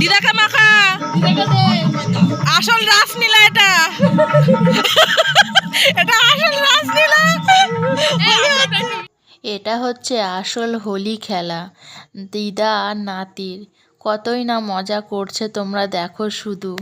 দিদাকে মাখা? আসল রাসলীলা এটা। এটা আসল রাসলীলা। এটা হচ্ছে আসল হোলি খেলা। দিদা আর নাতির কতই না মজা করছে তোমরা দেখো শুধু।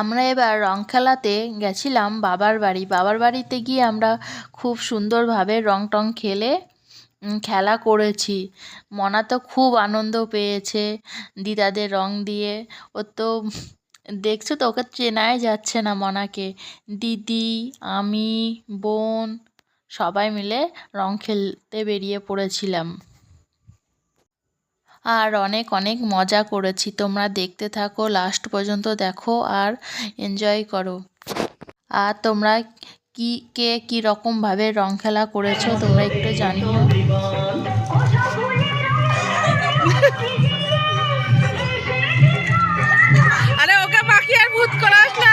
আমরা এবার রং খেলাতে গেছিলাম বাবার বাড়ি। বাবার বাড়িতে গিয়ে আমরা খুব সুন্দরভাবে রং টং খেলে খেলা করেছি। মনা তো খুব আনন্দ পেয়েছে দিদাদের রং দিয়ে। ও তো, দেখছ তো, ওকে চেনাই যাচ্ছে না মনাকে। দিদি, আমি, বোন, সবাই মিলে রং খেলতে বেরিয়ে পড়েছিলাম। আর অনেক অনেক মজা করেছি। তোমরা দেখতে থাকো লাস্ট পর্যন্ত দেখো আর এনজয় করো। আর তোমরা কি কে কী রকমভাবে রং খেলা করেছ তোমরা একটু জানিও। আরে ওকে মাখি আর ভূত করাস না।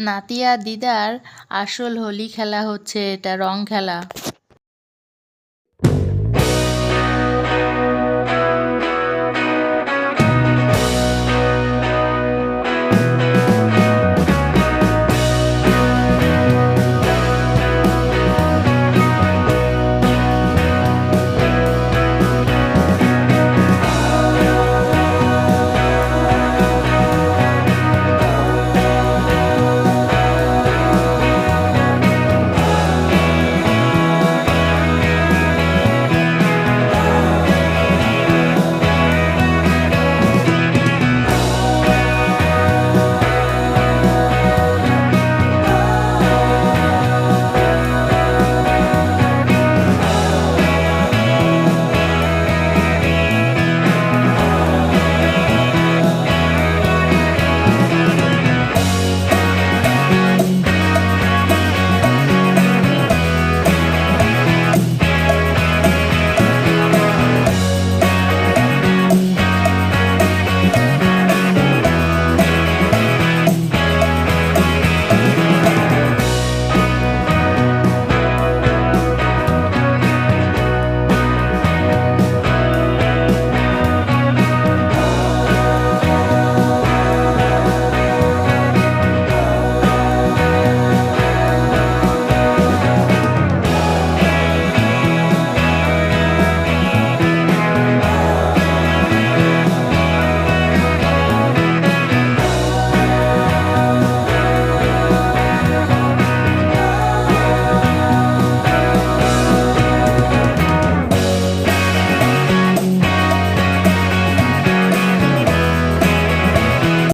নাতি আর দিদার আসল হোলি খেলা হচ্ছে এটা রং খেলা।